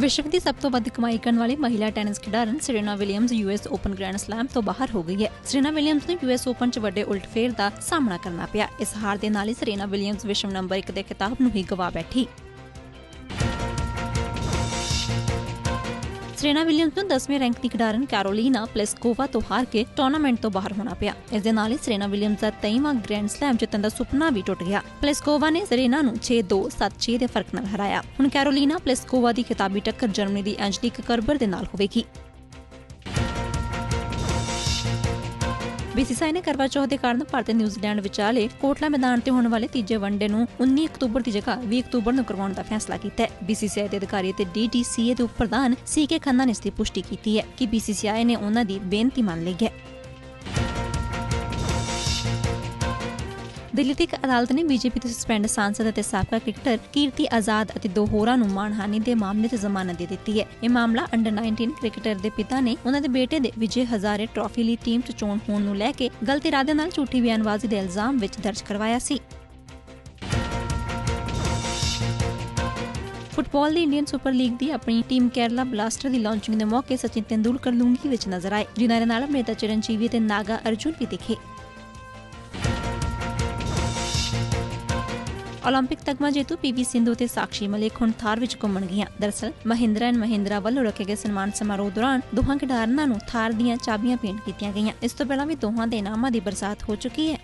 ਵਿਸ਼ਵ ਦੀ ਸਭ ਤੋਂ ਵੱਧ ਕਮਾਈ ਕਰਨ ਵਾਲੀ ਮਹਿਲਾ ਟੈਨਿਸ ਖਿਡਾਰਨ Serena Williams US Open grand slam ਤੋਂ ਬਾਹਰ ਹੋ ਗਈ ਹੈ। ਸਰੀਨਾ ਵਿਲੀਅਮਜ਼ ਨੂੰ ਯੂਐਸ ਓਪਨ 'ਚ ਵੱਡੇ ਉਲਟਫੇਰ ਦਾ ਸਾਹਮਣਾ ਕਰਨਾ ਪਿਆ। ਇਸ ਹਾਰ ਦੇ ਨਾਲ ਹੀ ਸਰੀਨਾ ਵਿਲੀਅਮਜ਼ ਵਿਸ਼ਵ ਨੰਬਰ 1 ਦੇ ਖਿਤਾਬ ਨੂੰ ਹੀ ਗਵਾ ਬੈਠੀ। ਸਰੀਨਾ ਵਿਲੀਅਮਜ਼ ਨੂੰ 10ਵੇਂ ਰੈਂਕ ਦੀ ਖਿਡਾਰਨ ਕੈਰੋਲੀਨਾ ਪਲੇਸਕੋਵਾ ਤੋਂ ਹਾਰ ਕੇ ਟੂਰਨਾਮੈਂਟ ਤੋਂ ਬਾਹਰ ਹੋਣਾ ਪਿਆ। ਇਸ ਦੇ ਨਾਲ ਹੀ ਸਰੀਨਾ ਵਿਲੀਅਮਜ਼ ਦਾ 23ਵਾਂ ਗ੍ਰੈਂਡ ਸਲੈਮ ਜਿੱਤਣ ਦਾ ਸੁਪਨਾ ਵੀ ਟੁੱਟ ਗਿਆ। ਪਲੇਸਕੋਵਾ ਨੇ ਸਰੀਨਾ ਨੂੰ 6-2 7-6 ਦੇ ਫ਼ਰਕ ਨਾਲ ਹਰਾਇਆ। ਹੁਣ ਕੈਰੋਲੀਨਾ ਪਲੇਸਕੋਵਾ ਦੀ ਖਿਤਾਬੀ ਟੱਕਰ ਜਰਮਨੀ ਦੀ ਐਂਜਲਿਕ ਕਰਬਰ ਦੇ ਨਾਲ ਹੋਵੇਗੀ। ਬੀਸੀਸੀਆਈ ਨੇ ਕਰਵਾ ਚੌਥ ਦੇ ਕਾਰਨ ਭਾਰਤ ਤੇ ਨਿਊਜ਼ੀਲੈਂਡ ਵਿਚਾਲੇ ਕੋਟਲਾ ਮੈਦਾਨ ਤੇ ਹੋਣ ਵਾਲੇ ਤੀਜੇ ਵਨਡੇ ਨੂੰ 19 ਅਕਤੂਬਰ ਦੀ ਜਗ੍ਹਾ 20 ਅਕਤੂਬਰ ਨੂੰ ਕਰਵਾਉਣ ਦਾ ਫੈਸਲਾ ਕੀਤਾ ਹੈ। ਬੀਸੀਸੀਆਈ ਦੇ ਅਧਿਕਾਰੀ ਤੇ ਡੀਡੀਸੀਏ ਦੇ ਉਪ ਪ੍ਰਧਾਨ ਸੀਕੇ ਖੰਨਾ ਨੇ ਇਸ ਦੀ ਪੁਸ਼ਟੀ ਕੀਤੀ ਹੈ ਕਿ ਬੀਸੀਸੀਆਈ ਨੇ ਉਹਨਾਂ ਦੀ ਬੇਨਤੀ ਮੰਨ ਲਈ ਹੈ। ਦਿੱਲੀ ਦੀ ਇੱਕ ਅਦਾਲਤ ਨੇ ਬੀਜੇਪੀ ਤੋਂ ਸਸਪੈਂਡ ਸਾਂਸਦ ਅਤੇ ਸਾਬਕਾ ਕ੍ਰਿਕਟਰ ਕੀਰਤੀ ਆਜ਼ਾਦ ਅਤੇ ਦੋ ਹੋਰਾਂ ਨੂੰ ਮਾਣਹਾਨੀ ਦੇ ਮਾਮਲੇ 'ਚ ਜ਼ਮਾਨਤ ਦੇ ਦਿੱਤੀ ਹੈ। ਇਹ ਮਾਮਲਾ ਅੰਡਰ 19 ਕ੍ਰਿਕਟਰ ਦੇ ਪਿਤਾ ਨੇ ਉਹਨਾਂ ਦੇ ਬੇਟੇ ਦੇ ਵਿਜੇ ਹਜ਼ਾਰੇ ਟਰਾਫੀ ਲਈ ਟੀਮ 'ਚ ਚੋਣ ਹੋਣ ਨੂੰ ਲੈ ਕੇ ਗਲਤ ਇਰਾਦੇ ਨਾਲ ਝੂਠੀ ਬਿਆਨਬਾਜ਼ੀ ਦੇ ਇਲਜ਼ਾਮ ਵਿੱਚ ਦਰਜ ਕਰਵਾਇਆ ਸੀ। ਫੁੱਟਬਾਲ ਦੀ ਇੰਡੀਅਨ ਸੁਪਰ ਲੀਗ ਦੀ ਆਪਣੀ ਟੀਮ ਕੇਰਲਾ ਬਲਾਸਟਰ ਦੀ ਲਾਂਚਿੰਗ ਦੇ ਮੌਕੇ ਸਚਿਨ ਤੇਂਦੁਲਕਰ ਲੂੰਗੀ ਵਿੱਚ ਨਜ਼ਰ ਆਏ। ਜਿਨ੍ਹਾਂ ਦੇ ਨਾਲ ਅਭਿਨੇਤਾ ਚਰਨਜੀਵੀ ਤੇ ਨਾਗਾ ਅਰਜੁਨ ਵੀ ਦਿਖੇ। 올림픽 ਤਗਮਾ ਜੇਤੂ ਪੀਵੀ ਸਿੰਧੂ ਤੇ ਸਾਕਸ਼ੀ ਮਲਿਕ ਹੁਣ ਥਾਰ ਵਿੱਚ ਘੁੰਮਣ ਗਈਆਂ ਦਰਸਲ ਮਹਿੰਦਰਾ ਐਂਡ ਮਹਿੰਦਰਾ ਵੱਲੋਂ ਰੱਖੇ ਗਏ ਸਨਮਾਨ ਸਮਾਰੋਹ ਦੌਰਾਨ ਦੋਹਾਂ ਖਿਡਾਰਨਾਂ ਨੂੰ ਥਾਰ ਦੀਆਂ ਚਾਬੀਆਂ ਭੇਂਟ ਕੀਤੀਆਂ ਗਈਆਂ ਇਸ ਤੋਂ ਪਹਿਲਾਂ ਵੀ ਦੋਹਾਂ ਦੇ ਇਨਾਮਾਂ ਦੀ ਬਰਸਾਤ ਹੋ ਚੁੱਕੀ ਹੈ